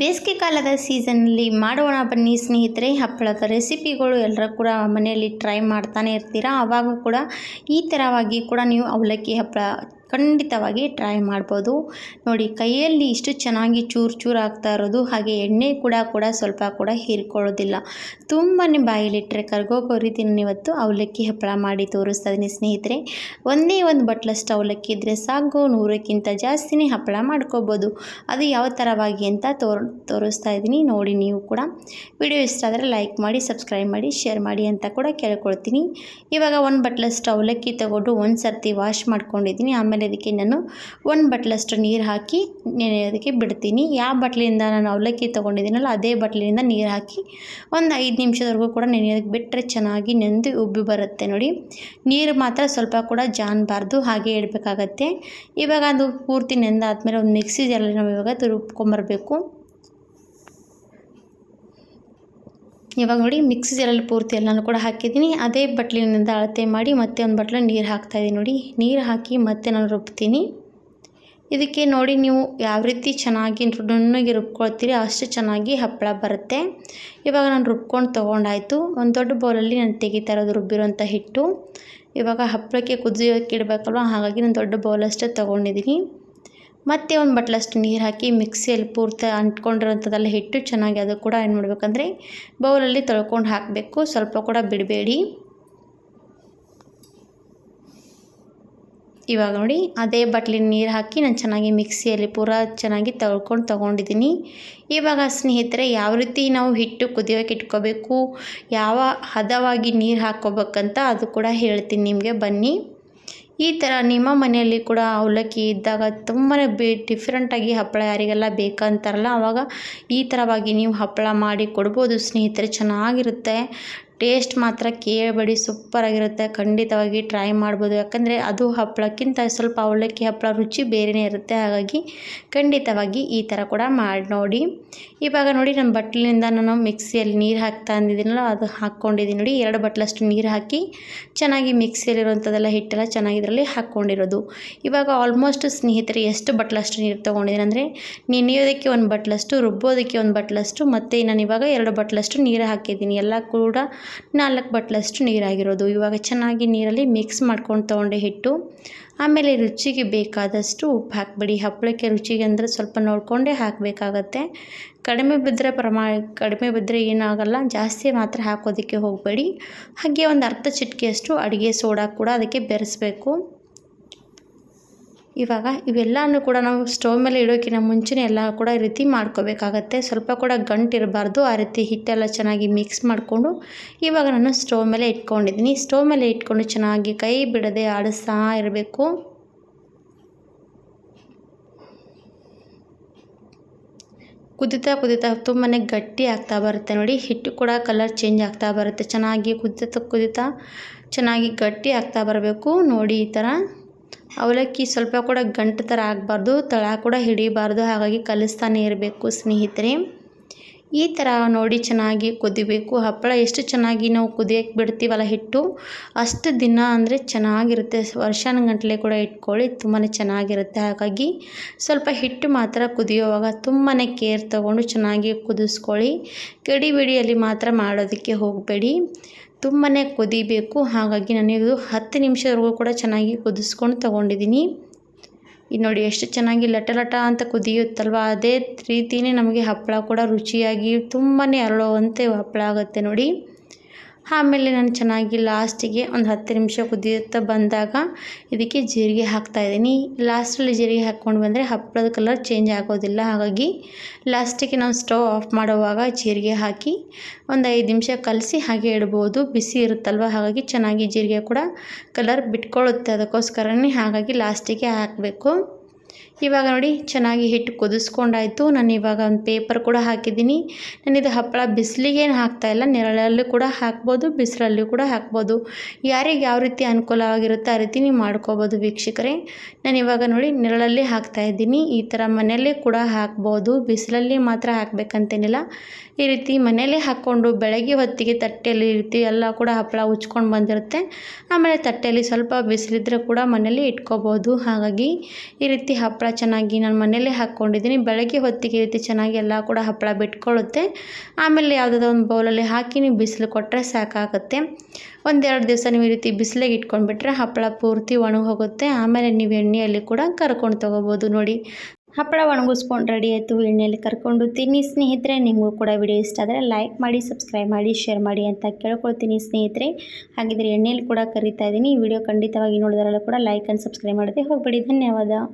ಬೇಸಿಗೆ ಕಾಲದ ಸೀಸನ್ನಲ್ಲಿ ಮಾಡೋಣ ಬನ್ನಿ ಸ್ನೇಹಿತರೆ. ಹಪ್ಪಳದ ರೆಸಿಪಿಗಳು ಎಲ್ಲರೂ ಕೂಡ ಮನೆಯಲ್ಲಿ ಟ್ರೈ ಮಾಡ್ತಾನೆ ಇರ್ತೀರಾ. ಆವಾಗ ಕೂಡ ಈ ಥರವಾಗಿ ಕೂಡ ನೀವು ಅವಲಕ್ಕಿ ಹಪ್ಪಳ ಖಂಡಿತವಾಗಿ ಟ್ರೈ ಮಾಡ್ಬೋದು. ನೋಡಿ, ಕೈಯಲ್ಲಿ ಇಷ್ಟು ಚೆನ್ನಾಗಿ ಚೂರು ಚೂರು ಆಗ್ತಾ ಇರೋದು, ಹಾಗೆ ಎಣ್ಣೆ ಕೂಡ ಕೂಡ ಸ್ವಲ್ಪ ಕೂಡ ಹೀರ್ಕೊಳ್ಳೋದಿಲ್ಲ. ತುಂಬಾ ಬಾಯಿಲಿಟ್ಟರೆ ಕರ್ಗೋಗೋ ರೀತಿ ಇವತ್ತು. ಅವಲಕ್ಕಿ ಹಪ್ಪಳ ಮಾಡಿ ತೋರಿಸ್ತಾ ಇದ್ದೀನಿ ಸ್ನೇಹಿತರೆ. ಒಂದೇ ಒಂದು ಬಟ್ಲಷ್ಟು ಅವಲಕ್ಕಿ ಇದ್ದರೆ ಸಾಕು, ನೂರಕ್ಕಿಂತ ಜಾಸ್ತಿನೇ ಹಪ್ಪಳ ಮಾಡ್ಕೋಬೋದು. ಅದು ಯಾವ ಥರವಾಗಿ ಅಂತ ತೋರ್, ತೋರಿಸ್ತಾ ಇದ್ದೀನಿ. ನೋಡಿ ನೀವು ಕೂಡ. ವಿಡಿಯೋ ಇಷ್ಟ ಆದರೆ ಲೈಕ್ ಮಾಡಿ ಸಬ್ಸ್ಕ್ರೈಬ್ ಮಾಡಿ ಶೇರ್ ಮಾಡಿ ಅಂತ ಕೂಡ ಕೇಳ್ಕೊಳ್ತೀನಿ. ಇವಾಗ ಒಂದು ಬಟ್ಲಷ್ಟು ಅವಲಕ್ಕಿ ತಗೊಂಡು ಒಂದು ಸರ್ತಿ ವಾಶ್ ಮಾಡ್ಕೊಂಡಿದ್ದೀನಿ. ಆಮೇಲೆ ಇದಕ್ಕೆ ನಾನು ಒಂದು ಬಟ್ಲಷ್ಟು ನೀರು ಹಾಕಿ ನೆನೆಯೋದಕ್ಕೆ ಬಿಡ್ತೀನಿ. ಯಾವ ಬಟ್ಲಿಂದ ನಾನು ಅವಲಕ್ಕಿ ತೊಗೊಂಡಿದ್ದೀನಲ್ಲ, ಅದೇ ಬಟ್ಲಿನಿಂದ ನೀರು ಹಾಕಿ ಒಂದು ಐದು ನಿಮಿಷದವರೆಗೂ ಕೂಡ ನೆನೆಯೋದಕ್ಕೆ ಬಿಟ್ಟರೆ ಚೆನ್ನಾಗಿ ನೆಂದು ಉಬ್ಬಿ ಬರುತ್ತೆ ನೋಡಿ. ನೀರು ಮಾತ್ರ ಸ್ವಲ್ಪ ಕೂಡ ಜಾನಬಾರ್ದು, ಹಾಗೆ ಇಡಬೇಕಾಗತ್ತೆ. ಇವಾಗ ಅದು ಪೂರ್ತಿ ನೆಂದಾದ್ಮೇಲೆ ಒಂದು ಮಿಕ್ಸಿ ಜಾರಲ್ಲಿ ನಾವು ಇವಾಗ ರುಬ್ಕೊಂಬರ್ಬೇಕು ಇವಾಗ ನೋಡಿ ಮಿಕ್ಸಿ ಜಾರಲ್ಲಿ ಪೂರ್ತಿ ಎಲ್ಲನೂ ಕೂಡ ಹಾಕಿದ್ದೀನಿ. ಅದೇ ಬಟ್ಲಿನಿಂದ ಅಳತೆ ಮಾಡಿ ಮತ್ತೆ ಒಂದು ಬಟ್ಲ ನೀರು ಹಾಕ್ತಾಯಿದ್ದೀನಿ ನೋಡಿ. ನೀರು ಹಾಕಿ ಮತ್ತೆ ನಾನು ರುಬ್ತೀನಿ. ಇದಕ್ಕೆ ನೋಡಿ ನೀವು ಯಾವ ರೀತಿ ಚೆನ್ನಾಗಿ ನುಣ್ಣಗೆ ರುಬ್ಕೊಳ್ತೀರಿ ಅಷ್ಟು ಚೆನ್ನಾಗಿ ಹಪ್ಪಳ ಬರುತ್ತೆ. ಇವಾಗ ನಾನು ರುಬ್ಕೊಂಡು ತೊಗೊಂಡಾಯಿತು. ಒಂದು ದೊಡ್ಡ ಬೌಲಲ್ಲಿ ನಾನು ತೆಗಿತಾ ಇರೋದು ರುಬ್ಬಿರೋಂಥ ಹಿಟ್ಟು. ಇವಾಗ ಹಪ್ಪಳಕ್ಕೆ ಕುದಿಯೋಕ್ಕೆ ಇಡಬೇಕಲ್ವ? ಹಾಗಾಗಿ ನಾನು ದೊಡ್ಡ ಬೌಲಷ್ಟೇ ತೊಗೊಂಡಿದ್ದೀನಿ. ಮತ್ತೆ ಒಂದು ಬಟ್ಲಷ್ಟು ನೀರು ಹಾಕಿ ಮಿಕ್ಸಿಯಲ್ಲಿ ಪೂರ್ತಿ ಅಂಟ್ಕೊಂಡಿರೋಂಥದ್ದೆಲ್ಲ ಹಿಟ್ಟು ಚೆನ್ನಾಗಿ ಅದು ಕೂಡ ಏನು ಮಾಡಬೇಕಂದ್ರೆ ಬೌಲಲ್ಲಿ ತೊಳ್ಕೊಂಡು ಹಾಕಬೇಕು. ಸ್ವಲ್ಪ ಕೂಡ ಬಿಡಬೇಡಿ. ಇವಾಗ ನೋಡಿ, ಅದೇ ಬಟ್ಲಿನ ನೀರು ಹಾಕಿ ನಾನು ಚೆನ್ನಾಗಿ ಮಿಕ್ಸಿಯಲ್ಲಿ ಪೂರ ಚೆನ್ನಾಗಿ ತೊಳ್ಕೊಂಡು ತೊಗೊಂಡಿದ್ದೀನಿ. ಇವಾಗ ಸ್ನೇಹಿತರೆ, ಯಾವ ರೀತಿ ನಾವು ಹಿಟ್ಟು ಕುದಿಯೋಕೆ ಇಟ್ಕೋಬೇಕು, ಯಾವ ಹದವಾಗಿ ನೀರು ಹಾಕ್ಕೋಬೇಕಂತ ಅದು ಕೂಡ ಹೇಳ್ತೀನಿ ನಿಮಗೆ. ಬನ್ನಿ. ಈ ಥರ ನಿಮ್ಮ ಮನೆಯಲ್ಲಿ ಕೂಡ ಅವಲಕ್ಕಿ ಇದ್ದಾಗ ತುಂಬಾ ಬಿ ಡಿಫ್ರೆಂಟಾಗಿ ಹಪ್ಪಳ ಯಾರಿಗೆಲ್ಲ ಬೇಕಂತಾರಲ್ಲ ಆವಾಗ ಈ ಥರವಾಗಿ ನೀವು ಹಪ್ಪಳ ಮಾಡಿ ಕೊಡ್ಬೋದು ಸ್ನೇಹಿತರೆ, ಚೆನ್ನಾಗಿರುತ್ತೆ. ಟೇಸ್ಟ್ ಮಾತ್ರ ಕೇಳಬೇಡಿ, ಸೂಪರಾಗಿರುತ್ತೆ, ಖಂಡಿತವಾಗಿ ಟ್ರೈ ಮಾಡ್ಬೋದು. ಯಾಕಂದರೆ ಅದು ಹಪ್ಪಳಕ್ಕಿಂತ ಸ್ವಲ್ಪ ಅವಲಕ್ಕಿ ಹಪ್ಪಳ ರುಚಿ ಬೇರೆಯೇ ಇರುತ್ತೆ. ಹಾಗಾಗಿ ಖಂಡಿತವಾಗಿ ಈ ಥರ ಕೂಡ ಮಾಡಿ ನೋಡಿ. ಇವಾಗ ನೋಡಿ ನನ್ನ ಬಟ್ಲಿನಿಂದ ನಾನು ಮಿಕ್ಸಿಯಲ್ಲಿ ನೀರು ಹಾಕ್ತಾ ಅಂದಿದ್ದೀನಲ್ಲ, ಅದು ಹಾಕ್ಕೊಂಡಿದ್ದೀನಿ ನೋಡಿ. ಎರಡು ಬಟ್ಲಷ್ಟು ನೀರು ಹಾಕಿ ಚೆನ್ನಾಗಿ ಮಿಕ್ಸಿಯಲ್ಲಿರುವಂಥದ್ದೆಲ್ಲ ಹಿಟ್ಟೆಲ್ಲ ಚೆನ್ನಾಗಿ ಇದರಲ್ಲಿ ಹಾಕ್ಕೊಂಡಿರೋದು. ಇವಾಗ ಆಲ್ಮೋಸ್ಟ್ ಸ್ನೇಹಿತರೆ, ಎಷ್ಟು ಬಟ್ಲಷ್ಟು ನೀರು ತೊಗೊಂಡಿದ್ದೀನಿ ಅಂದರೆ ನೆನೆಯೋದಕ್ಕೆ ಒಂದು ಬಟ್ಲಷ್ಟು, ರುಬ್ಬೋದಕ್ಕೆ ಒಂದು ಬಟ್ಲಷ್ಟು, ಮತ್ತು ನಾನು ಇವಾಗ ಎರಡು ಬಟ್ಲಷ್ಟು ನೀರು ಹಾಕಿದ್ದೀನಿ. ಎಲ್ಲ ಕೂಡ ನಾಲ್ಕು ಬಟ್ಲಷ್ಟು ನೀರಾಗಿರೋದು. ಇವಾಗ ಚೆನ್ನಾಗಿ ನೀರಲ್ಲಿ ಮಿಕ್ಸ್ ಮಾಡ್ಕೊಂಡು ತೊಗೊಂಡೆ ಹಿಟ್ಟು. ಆಮೇಲೆ ರುಚಿಗೆ ಬೇಕಾದಷ್ಟು ಉಪ್ಪು ಹಾಕ್ಬಿಡಿ. ಹಪ್ಪಳಕ್ಕೆ ರುಚಿಗೆ ಅಂದರೆ ಸ್ವಲ್ಪ ನೋಡಿಕೊಂಡೇ ಹಾಕಬೇಕಾಗತ್ತೆ. ಕಡಿಮೆ ಬಿದ್ದರೆ ಪ್ರಮಾ ಕಡಿಮೆ ಬಿದ್ದರೆ ಏನಾಗಲ್ಲ. ಜಾಸ್ತಿ ಮಾತ್ರ ಹಾಕೋದಕ್ಕೆ ಹೋಗಬೇಡಿ. ಹಾಗೆ ಒಂದು ಅರ್ಧ ಚಿಟಿಕೆಯಷ್ಟು ಅಡುಗೆ ಸೋಡಾ ಕೂಡ ಅದಕ್ಕೆ ಬೆರೆಸ್ಬೇಕು. ಇವಾಗ ಇವೆಲ್ಲನೂ ಕೂಡ ನಾವು ಸ್ಟವ್ ಮೇಲೆ ಇಡೋಕ್ಕಿಂತ ಮುಂಚೆನೇ ಎಲ್ಲ ಕೂಡ ರೀತಿ ಮಾಡ್ಕೋಬೇಕಾಗತ್ತೆ. ಸ್ವಲ್ಪ ಕೂಡ ಗಂಟಿರಬಾರ್ದು ಆ ರೀತಿ ಹಿಟ್ಟೆಲ್ಲ ಚೆನ್ನಾಗಿ ಮಿಕ್ಸ್ ಮಾಡಿಕೊಂಡು ಇವಾಗ ನಾನು ಸ್ಟವ್ ಮೇಲೆ ಇಟ್ಕೊಂಡಿದ್ದೀನಿ. ಸ್ಟವ್ ಮೇಲೆ ಇಟ್ಕೊಂಡು ಚೆನ್ನಾಗಿ ಕೈ ಬಿಡದೆ ಆಡಿಸ್ತಾ ಇರಬೇಕು. ಕುದಿತಾ ಕುದಿತಾ ತುಂಬಾ ಗಟ್ಟಿ ಆಗ್ತಾ ಬರುತ್ತೆ ನೋಡಿ. ಹಿಟ್ಟು ಕೂಡ ಕಲರ್ ಚೇಂಜ್ ಆಗ್ತಾ ಬರುತ್ತೆ. ಚೆನ್ನಾಗಿ ಕುದಿತಾ ಕುದಿತಾ ಚೆನ್ನಾಗಿ ಗಟ್ಟಿ ಆಗ್ತಾ ಬರಬೇಕು. ನೋಡಿ ಈ ಥರ. ಅವಲಕ್ಕಿ ಸ್ವಲ್ಪ ಕೂಡ ಗಂಟು ಥರ ಆಗಬಾರ್ದು ತಳ ಕೂಡ ಹಿಡಿಬಾರ್ದು. ಹಾಗಾಗಿ ಕಲಿಸ್ತಾನೆ ಇರಬೇಕು ಸ್ನೇಹಿತರೆ. ಈ ಥರ ನೋಡಿ ಚೆನ್ನಾಗಿ ಕುದಿಬೇಕು. ಹಪ್ಪಳ ಎಷ್ಟು ಚೆನ್ನಾಗಿ ನಾವು ಕುದಿಯಕ್ಕೆ ಬಿಡ್ತೀವಲ್ಲ ಹಿಟ್ಟು? ಅಷ್ಟು ದಿನ ಅಂದರೆ ಚೆನ್ನಾಗಿರುತ್ತೆ. ವರ್ಷಾನುಗಟ್ಟಲೆ ಕೂಡ ಇಟ್ಕೊಳ್ಳಿ ತುಂಬಾ ಚೆನ್ನಾಗಿರುತ್ತೆ. ಹಾಗಾಗಿ ಸ್ವಲ್ಪ ಹಿಟ್ಟು ಮಾತ್ರ ಕುದಿಯೋವಾಗ ತುಂಬಾ ಕೇರ್ ತೊಗೊಂಡು ಚೆನ್ನಾಗಿ ಕುದಿಸ್ಕೊಳ್ಳಿ. ಗಡಿ ಬಿಡಿಯಲ್ಲಿ ಮಾತ್ರ ಮಾಡೋದಕ್ಕೆ ಹೋಗಬೇಡಿ. ತುಂಬಾ ಕುದಿಬೇಕು. ಹಾಗಾಗಿ ನನಗೆ ಹತ್ತು ನಿಮಿಷವರೆಗೂ ಕೂಡ ಚೆನ್ನಾಗಿ ಕುದಿಸ್ಕೊಂಡು ತೊಗೊಂಡಿದ್ದೀನಿ. ಇದು ನೋಡಿ ಎಷ್ಟು ಚೆನ್ನಾಗಿ ಲಟ ಲಟ ಅಂತ ಕುದಿಯುತ್ತಲ್ವ? ಅದೇ ರೀತಿಯೇ ನಮಗೆ ಹಪ್ಪಳ ಕೂಡ ರುಚಿಯಾಗಿ ತುಂಬಾ ಅರಳುವಂತೆ ಹಪ್ಪಳ ಆಗುತ್ತೆ ನೋಡಿ. ಆಮೇಲೆ ನಾನು ಚೆನ್ನಾಗಿ ಲಾಸ್ಟಿಗೆ ಒಂದು ಹತ್ತು ನಿಮಿಷ ಕುದಿಯುತ್ತಾ ಬಂದಾಗ ಇದಕ್ಕೆ ಜೀರಿಗೆ ಹಾಕ್ತಾಯಿದ್ದೀನಿ ಲಾಸ್ಟಲ್ಲಿ ಜೀರಿಗೆ ಹಾಕ್ಕೊಂಡು ಬಂದರೆ ಹಪ್ಪಳದ ಕಲರ್ ಚೇಂಜ್ ಆಗೋದಿಲ್ಲ. ಹಾಗಾಗಿ ಲಾಸ್ಟಿಗೆ ನಾವು ಸ್ಟವ್ ಆಫ್ ಮಾಡುವಾಗ ಜೀರಿಗೆ ಹಾಕಿ ಒಂದು ಐದು ನಿಮಿಷ ಕಲಸಿ ಹಾಗೆ ಇಡ್ಬೋದು. ಬಿಸಿ ಇರುತ್ತಲ್ವ? ಹಾಗಾಗಿ ಚೆನ್ನಾಗಿ ಜೀರಿಗೆ ಕೂಡ ಕಲರ್ ಬಿಟ್ಕೊಳ್ಳುತ್ತೆ ಅದಕ್ಕೋಸ್ಕರನೇ ಹಾಗಾಗಿ ಲಾಸ್ಟಿಗೆ ಹಾಕಬೇಕು. ಇವಾಗ ನೋಡಿ ಚೆನ್ನಾಗಿ ಹಿಟ್ಟು ಕುದಿಸ್ಕೊಂಡಾಯಿತು. ನಾನು ಇವಾಗ ಒಂದು ಪೇಪರ್ ಕೂಡ ಹಾಕಿದ್ದೀನಿ. ನಾನು ಇದು ಹಪ್ಪಳ ಬಿಸಿಲಿಗೇನು ಹಾಕ್ತಾಯಿಲ್ಲ ನೆರಳಲ್ಲೂ ಕೂಡ ಹಾಕ್ಬೋದು, ಬಿಸಿಲಲ್ಲೂ ಕೂಡ ಹಾಕ್ಬೋದು. ಯಾರಿಗೆ ಯಾವ ರೀತಿ ಅನುಕೂಲವಾಗಿರುತ್ತೆ ಆ ರೀತಿ ನೀವು ಮಾಡ್ಕೋಬೋದು ವೀಕ್ಷಕರೇ. ನಾನು ಇವಾಗ ನೋಡಿ ನೆರಳಲ್ಲಿ ಹಾಕ್ತಾಯಿದ್ದೀನಿ ಈ ಥರ ಮನೆಯಲ್ಲೇ ಕೂಡ ಹಾಕ್ಬೋದು. ಬಿಸಿಲಲ್ಲಿ ಮಾತ್ರ ಹಾಕಬೇಕಂತೇನಿಲ್ಲ. ಈ ರೀತಿ ಮನೆಯಲ್ಲೇ ಹಾಕ್ಕೊಂಡು ಬೆಳಗ್ಗೆ ಹೊತ್ತಿಗೆ ತಟ್ಟೆಯಲ್ಲಿ ರೀತಿ ಎಲ್ಲ ಕೂಡ ಹಪ್ಪಳ ಉಚ್ಕೊಂಡು ಬಂದಿರುತ್ತೆ. ಆಮೇಲೆ ತಟ್ಟೆಯಲ್ಲಿ ಸ್ವಲ್ಪ ಬಿಸಿಲಿದ್ರೆ ಕೂಡ ಮನೇಲಿ ಇಟ್ಕೋಬೋದು. ಹಾಗಾಗಿ ಈ ರೀತಿ ಹಪ್ಪಳ ಚೆನ್ನಾಗಿ ನಾನು ಮನೆಯಲ್ಲೇ ಹಾಕ್ಕೊಂಡಿದ್ದೀನಿ. ಬೆಳಗ್ಗೆ ಹೊತ್ತಿಗೆ ರೀತಿ ಚೆನ್ನಾಗಿ ಎಲ್ಲ ಕೂಡ ಹಪ್ಪಳ ಬಿಟ್ಕೊಳ್ಳುತ್ತೆ. ಆಮೇಲೆ ಯಾವುದಾದ್ರು ಒಂದು ಬೌಲಲ್ಲಿ ಹಾಕಿ ನೀವು ಬಿಸಿಲು ಕೊಟ್ಟರೆ ಸಾಕಾಗುತ್ತೆ. ಒಂದೆರಡು ದಿವಸ ನೀವು ಈ ರೀತಿ ಬಿಸಿಲಿಗೆ ಇಟ್ಕೊಂಡ್ಬಿಟ್ರೆ ಹಪ್ಪಳ ಪೂರ್ತಿ ಒಣಗಿ ಹೋಗುತ್ತೆ ಆಮೇಲೆ ನೀವು ಎಣ್ಣೆಯಲ್ಲಿ ಕೂಡ ಕರ್ಕೊಂಡು ತೊಗೋಬೋದು ನೋಡಿ. ಹಪ್ಪಳ ಒಣಗಿಸ್ಕೊಂಡು ರೆಡಿ ಆಯಿತು, ಎಣ್ಣೆಯಲ್ಲಿ ಕರ್ಕೊಂಡು ತಿನ್ನಿ. ಸ್ನೇಹಿತರೆ, ನಿಮಗೂ ಕೂಡ ವಿಡಿಯೋ ಇಷ್ಟ ಆದರೆ ಲೈಕ್ ಮಾಡಿ ಸಬ್ಸ್ಕ್ರೈಬ್ ಮಾಡಿ ಶೇರ್ ಮಾಡಿ ಅಂತ ಕೇಳ್ಕೊಳ್ತೀನಿ ಸ್ನೇಹಿತರೆ. ಹಾಗಿದ್ರೆ ಎಣ್ಣೆಯಲ್ಲಿ ಕೂಡ ಕರಿತಾ ಇದ್ದೀನಿ ಈ ವಿಡಿಯೋ ಖಂಡಿತವಾಗಿ ನೋಡಿದ್ರಲ್ಲ ಕೂಡ ಲೈಕ್ ಆ್ಯಂಡ್ ಸಬ್ಸ್ಕ್ರೈಬ್ ಮಾಡದೆ ಹೋಗಬೇಡಿ. ಧನ್ಯವಾದ.